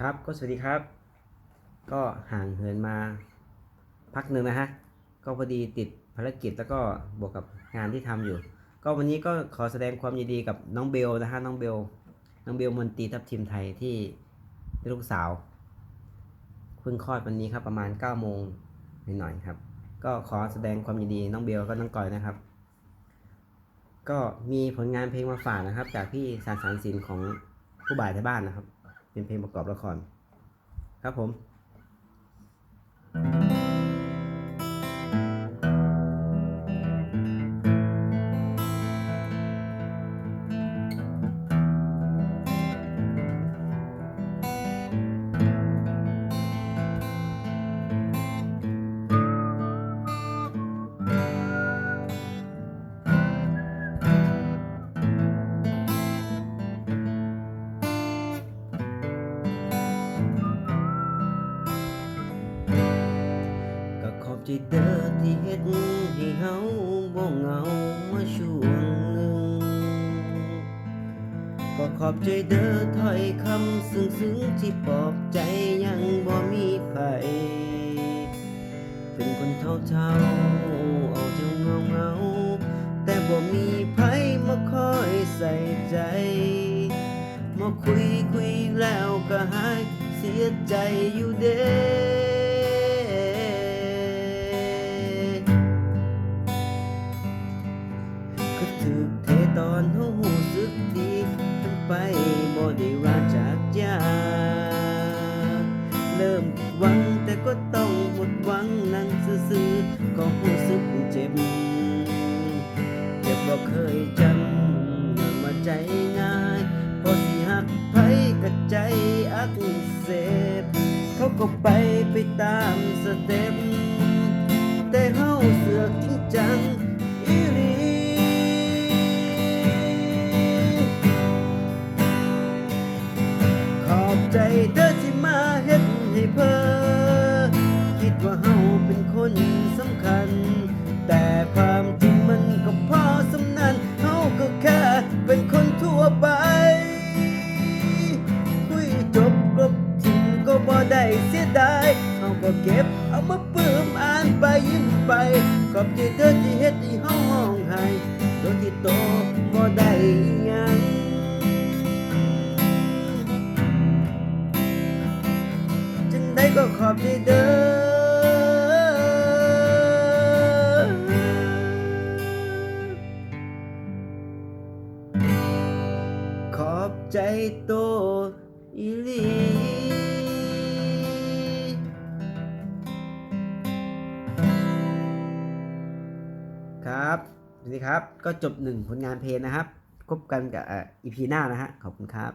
ครับก็สวัสดีครับ ก็ห่างเหินมาพักหนึ่งนะฮะ ก็พอดีติดภารกิจแล้วก็บวกกับงานที่ทำอยู่ ก็วันนี้ก็ขอแสดงความยินดีกับน้องเบลนะฮะน้องเบลน้องเบลมนตรีทัพทีมไทยที่ลูกสาวเพิ่งคลอดวันนี้ครับประมาณ9โมงหน่อยๆครับ ก็ขอแสดงความยินดีน้องเบลก็น้องกอยนะครับ ก็มีผลงานเพลงมาฝากนะครับ จากพี่สารสารสินของผู้บ่ายในบ้านนะครับ เป็นเพลงประกอบละคร ครับผม ก็ขอบใจเด้อที่เฮ็ดให้เฮาบ่เหงามาช่วงหนึ่งก็ขอบใจเด้อถ้อยคำซึ้งซึ้งๆที่ปลอบใจยังบ่มีไผเป็นคนเท่าเท่าเอาจังเงาเงาแต่บ่มีไผมาคอยใส่ใจมาคุยคุยแล้วก็หายเสียใจอยู่เด้ ก็ถึกเทตอนหูสึกดีเป็นไปบ่ได้ว่าจากยาเริ่มหวังแต่ก็ต้องหมดหวังนั่งซื่อๆก็หูสึกเจ็บเจ็บบ่เคยจำอย่ามาใจง่ายพอสิหักไผก็ใจอักเสบเขาก็ไปไปตามสเต็ปแต่เฮาเสือกจริงจัง อบใจเธอที่มาเฮ็ดให้เพอคิดว่าเฮาเป็นคนสำคัญ แต่ความจริงมันก็พอสำนันเฮาก็แค่เป็นคนทั่วไป คุยจบกลบทิ้งก็บ่ได้เสียดายเฮาก็เก็บเอามาปลื้มอ่านไปยิ้มไป ขอบใจเธอที่เฮ็ดให้เฮา ก็ขอบใจเด้อขอบใจโตอีลีครับสวัสดีครับ ก็จบหนึ่งผลงานเพลงนะครับพบกันกับอีพีหน้านะฮะ ขอบคุณครับ